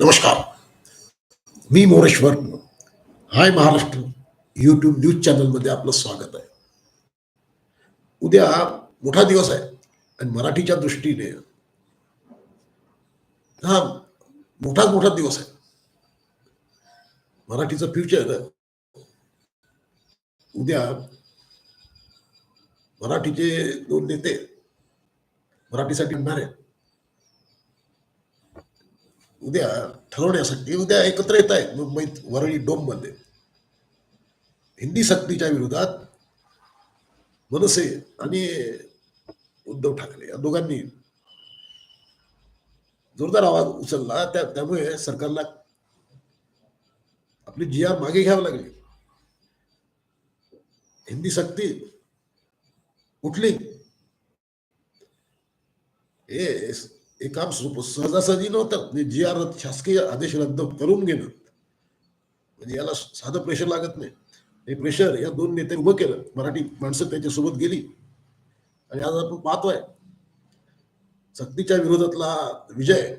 नमस्कार. मी Moreshwar. Hi Maharashtra. YouTube news चॅनलमध्ये आपलं स्वागत आहे. उद्या मोठा दिवस आहे आणि मराठीच्या दृष्टीने हा मोठाच मोठा दिवस आहे. मराठीचं फ्युचर उद्या मराठीचे दोन नेते मराठीसाठी येणार आहेत. उद्या ठरवण्यासाठी उद्या एकत्र येत आहेत. मुंबईत वरळी डोममध्ये. हिंदी सक्तीच्या विरोधात मनसे आणि उद्धव ठाकरे या दोघांनी जोरदार आवाज उचलला. त्या त्यामुळे सरकारला आपली जी आर मागे घ्यावी लागली. हिंदी सक्ती उठली हे हे काम सहजासहजी नव्हतं. म्हणजे जी आर शासकीय आदेश रद्द करून घेणं. म्हणजे याला साधं प्रेशर लागत नाही. हे प्रेशर या दोन नेते उभं केलं. मराठी माणसं त्याच्यासोबत गेली. आणि आज आपण पाहतोय सक्तीच्या विरोधातला विजय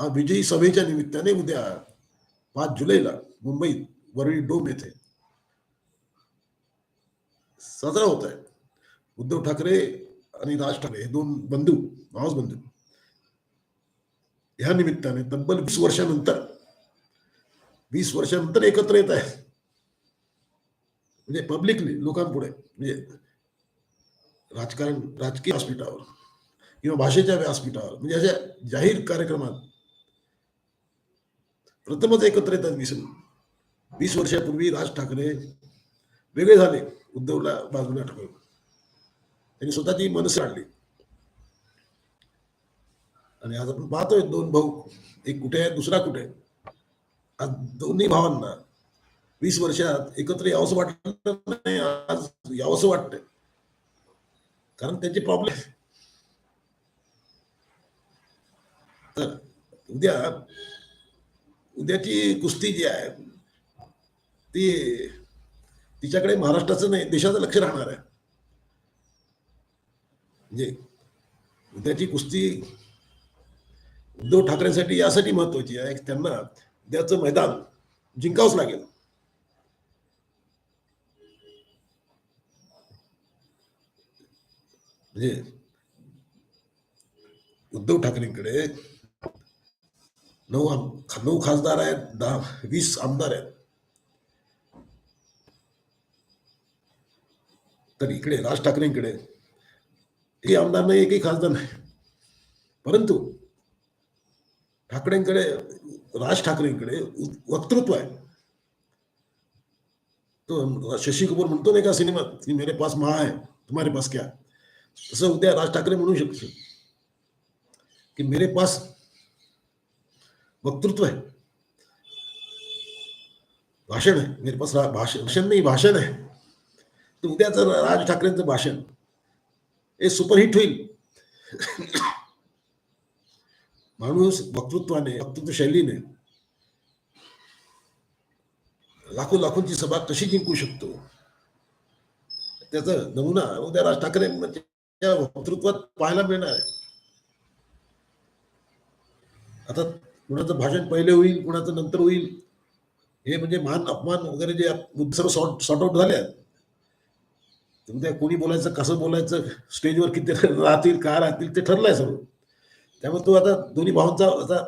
हा विजयी सभेच्या निमित्ताने उद्या पाच जुलैला मुंबईत वरळी डोम येथे साजरा होत आहे उद्धव ठाकरे आणि राज ठाकरे हे दोन बंधू मावस बंधू. ह्या निमित्ताने तब्बल वीस वर्षानंतर वीस वर्षानंतर एकत्र येत आहे. म्हणजे पब्लिकली लोकांपुढे म्हणजे राजकारण राजकीय व्यासपीठावर किंवा भाषेच्या व्यासपीठावर म्हणजे अशा जाहीर कार्यक्रमात प्रथमच एकत्र येतात वीस वीस वर्षापूर्वी राज ठाकरे वेगळे झाले उद्धवला बाजूला ठेवून. त्यांनी स्वतः ती मनस आणली. आणि आज आपण पाहतोय दोन भाऊ एक कुठे आहे दुसरा कुठे आहे. आज दोन्ही भावांना वीस वर्षात एकत्र यावंसं वाटलं नाही आज यावंसं वाटतंय. कारण त्यांचे प्रॉब्लेम तर उद्या उद्याची कुस्ती जी आहे ती तिच्याकडे महाराष्ट्राचं नाही देशाचं लक्ष राहणार आहे. म्हणजे उद्याची कुस्ती उद्धव ठाकरेंसाठी यासाठी महत्वाची आहे. त्यांना उद्याचं मैदान जिंकावंच लागेल. म्हणजे उद्धव ठाकरेंकडे नऊ आम- नऊ खासदार आहेत दहा वीस आमदार आहेत. तर इकडे राज ठाकरेंकडे एकही आमदार नाही एकही खासदार नाही. परंतु ठाकरेंकडे राज ठाकरेंकडे वक्तृत्व आहे. तो शशी कपूर म्हणतो नाही का सिनेमात की मेरे पास महा आहे तुम्हारे पास क्या? तसं उद्या राज ठाकरे म्हणू शकतो की मेरे पास वक्तृत्व आहे. भाषण आहे. मेरे पास रा- भाषण भाषण नाही भाषण आहे. तर उद्याचं राज ठाकरेंचं भाषण हे सुपरहिट होईल. माणूस वक्तृत्वाने वक्तृत्व शैलीने लाखो लाखोंची सभा कशी जिंकू शकतो? त्याचा नमुना उद्या राज ठाकरे त्या वक्तृत्वात पाहायला मिळणार आहे. आता कुणाचं भाषण पहिले होईल कुणाचं नंतर होईल हे म्हणजे मान अपमान वगैरे जे सर्व सॉर्ट सॉर्ट आउट झाले आहेत. उद्या कोणी बोलायचं कसं बोलायचं स्टेजवर किती राहतील काय राहतील ते ठरलंय सगळं. त्यामुळे तो आता दोन्ही भावांचा आता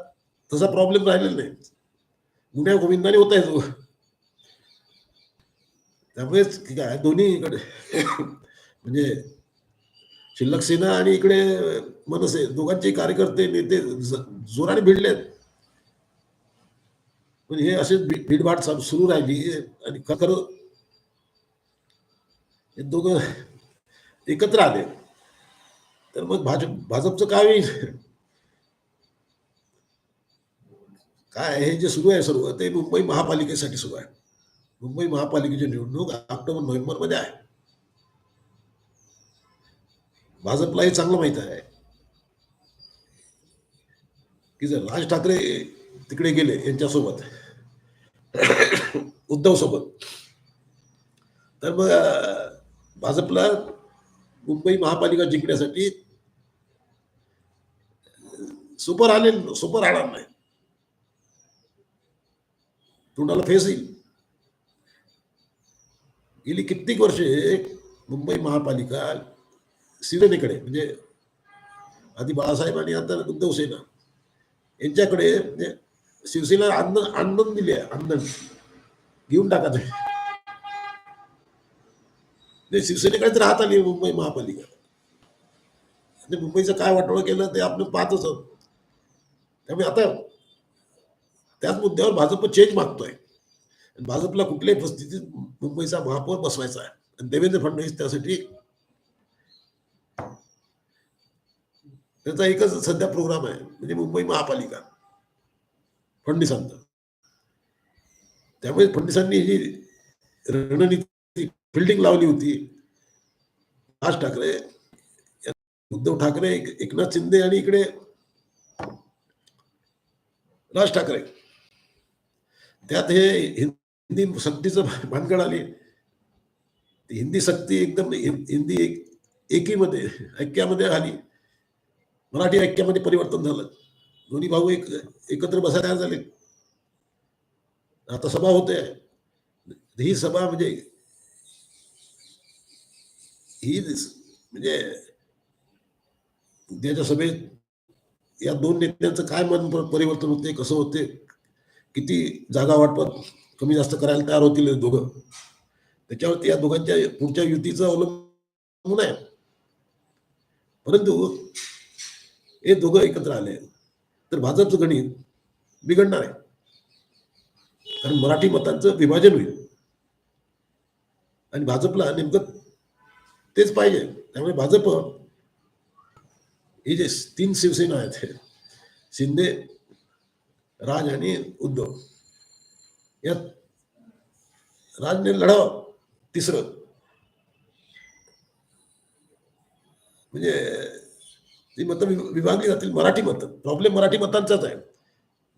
तसा प्रॉब्लेम राहिलेला नाही. गुन्ह्या गोविंदाने होत आहे तो. त्यामुळेच काय दोन्हीकडे म्हणजे शिल्लक सेना आणि इकडे मनसे दोघांचे कार्यकर्ते नेते ज- जोराने भिडलेत. पण हे असे भी- भीडभाड चालू- सुरू राहिली आणि खरं हे दोघं एकत्र आले. तर मग भाजप भाजपचं काय होईल? काय हे जे सुरू आहे सर्व ते मुंबई महापालिकेसाठी सुरू आहे. मुंबई महापालिकेची निवडणूक ऑक्टोबर नोव्हेंबरमध्ये आहे. भाजपला हे चांगलं माहीत आहे. की जर राज ठाकरे तिकडे गेले यांच्यासोबत उद्धव सोबत तर मग भाजपला मुंबई महापालिका जिंकण्यासाठी सुपर आले सुपर राहणार नाही. तोंडाला फेस येईल. गेली कित्येक वर्षे मुंबई महापालिका शिवसेनेकडे म्हणजे आधी बाळासाहेब आणि आता उद्धव सेना यांच्याकडे म्हणजे शिवसेना आंदोलन आंदोलन दिले आहे आंदोलन घेऊन टाका ते शिवसेनेकडे तर राहत आली मुंबई महापालिका आणि मुंबईचं काय वाटोळं केलं ते आपण पाहतच त्यामुळे आता त्याच मुद्द्यावर भाजप चेंज मागतोय. भाजपला कुठल्याही परिस्थितीत मुंबईचा महापौर बसवायचा आहे. आणि देवेंद्र फडणवीस त्यासाठी त्याचा एकच सध्या प्रोग्राम आहे, म्हणजे मुंबई महापालिका. फडणवीसांचा. त्यामुळे फडणवीसांनी ही रणनीती फिल्डिंग लावली होती. राज ठाकरे उद्धव ठाकरे एकनाथ शिंदे आणि इकडे राज ठाकरे. त्यात हे हिंदी सक्तीचं भानगड आली. हिंदी सक्ती एकदम हिंदी एक एकीमध्ये ऐक्यामध्ये आली. मराठी ऐक्यामध्ये परिवर्तन झालं. दोन्ही भाऊ एक एकत्र बसायला झाले. आता सभा होते. ही सभा म्हणजे ही म्हणजे उद्याच्या सभेत या दोन नेत्यांचं काय मन परिवर्तन होते कसं होते किती जागा वाटपत कमी जास्त करायला तयार होतील दोघं त्याच्यावरती या दोघांच्या पुढच्या युतीचं अवलंबून आहे परंतु हे दोघं एकत्र आले तर भाजपचं गणित बिघडणार आहे कारण मराठी मतांचं विभाजन होईल आणि भाजपला नेमकं तेच पाहिजे. त्यामुळे भाजप हे जे तीन शिवसेना आहेत शिंदे राज आणि उद्धव यात राजने लढावं तिसरं. म्हणजे ती मतं विभागली जातील मराठी मतं. प्रॉब्लेम मराठी मतांचाच आहे.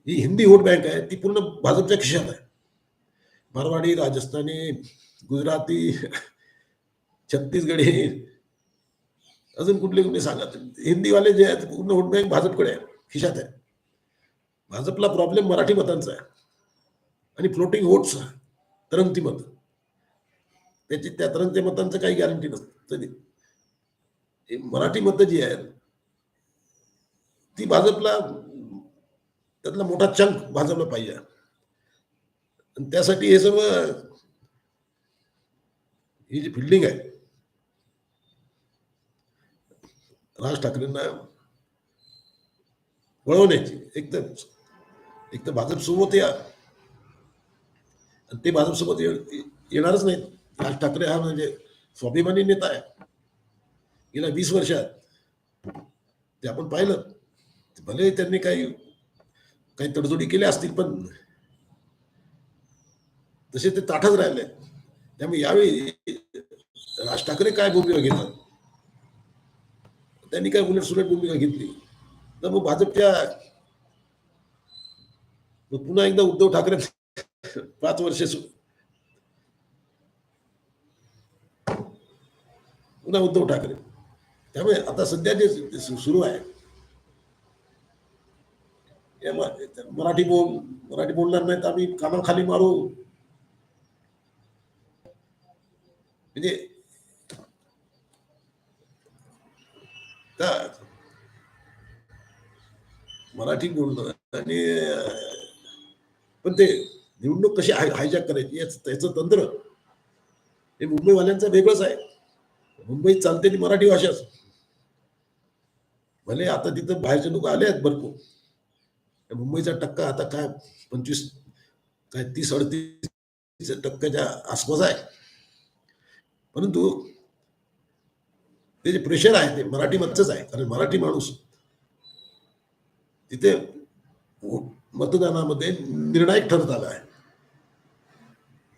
ही हिंदी वोट बँक आहे ती पूर्ण भाजपच्या खिशात आहे. मारवाडी राजस्थानी गुजराती छत्तीसगडी अजून कुठले कुठले सांगा तुम्ही. हिंदीवाले जे आहेत पूर्ण वोट बँक भाजपकडे आहे खिशात आहे. भाजपला प्रॉब्लेम मराठी मतांचा आहे. आणि फ्लोटिंग वोट्स तरंगती मत. त्याची त्या तरंगते मतांचं काही गॅरंटी नसतं. मराठी मतं जी आहेत ती भाजपला त्यातला मोठा चंक भाजपला पाहिजे. आणि त्यासाठी हे सर्व ही जी फिल्डिंग आहे राज ठाकरेंना वळवण्याची एक तर एक तर भाजप सोबत या. आणि ते भाजपसोबत येणारच नाहीत. राज ठाकरे हा म्हणजे स्वाभिमानी नेता आहे. गेल्या वीस वर्षात ते आपण पाहिलं. भले त्यांनी काही काही तडजोडी केल्या असतील पण तसे ते ताठच राहिले. त्यामुळे यावेळी राज ठाकरे काय भूमिका घेतात? त्यांनी काय उलट सुलट भूमिका घेतली. तर मग भाजपच्या मग पुन्हा एकदा उद्धव ठाकरे पाच वर्ष पुन्हा उद्धव ठाकरे. त्यामुळे आता सध्या जे सुरू आहे या मराठी बोल मराठी बोलणार नाही तर आम्ही कानाखाली मारू. म्हणजे का मराठी बोलणं आणि पण ते निवडणूक कशी हाय हायजॅक करायची याच त्याचं तंत्र. हे मुंबईवाल्यांचं वेगळंच आहे. मुंबईत चालते ती मराठी भाषाच भले आता तिथं बाहेरचे लोक आले आहेत भरपूर. मुंबईचा टक्का आता काय पंचवीस काय तीस अडतीस टक्क्याच्या आसपास आहे. परंतु ते जे प्रेशर आहे ते मराठी मधच आहे कारण मराठी माणूस तिथे मतदानामध्ये निर्णायक ठरत आला आहे.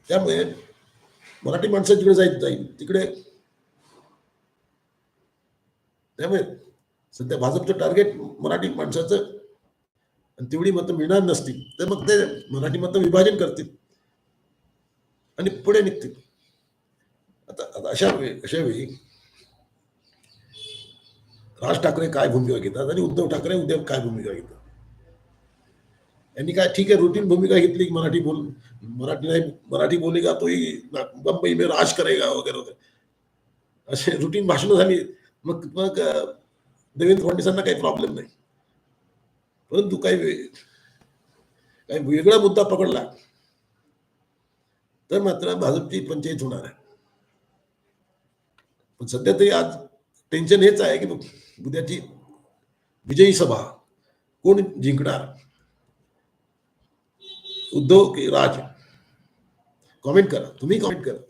त्यामुळे मराठी माणसं जिकडे जाईल जाईल तिकडे त्यामुळे सध्या भाजपचं टार्गेट मराठी माणसाचं आणि तेवढी मतं मिळणार नसतील तर मग ते मराठी मतं विभाजन करतील आणि पुढे निघतील. आता अशा वेळी अशा वेळी राज ठाकरे काय भूमिका घेतात आणि उद्धव ठाकरे उद्या काय भूमिका घेतात? यांनी काय ठीक आहे रुटीन भूमिका घेतली की मराठी बोल मराठी नाही मराठी बोलेगा तो ही बंबई मे राज करेगा वगैरे वगैरे. असे रुटीन भाषण झाली. मग मग देवेंद्र फडणवीसांना काही प्रॉब्लेम नाही. परंतु काही काही वेगळा मुद्दा पकडला तर मात्र भाजपची पंचायत होणार आहे. पण सध्या तरी आज टेन्शन हेच आहे की उद्याची विजयी सभा. कोण जिंकणार? उद्धव के राज? कॉमेंट करा. तुम्ही कॉमेंट करा.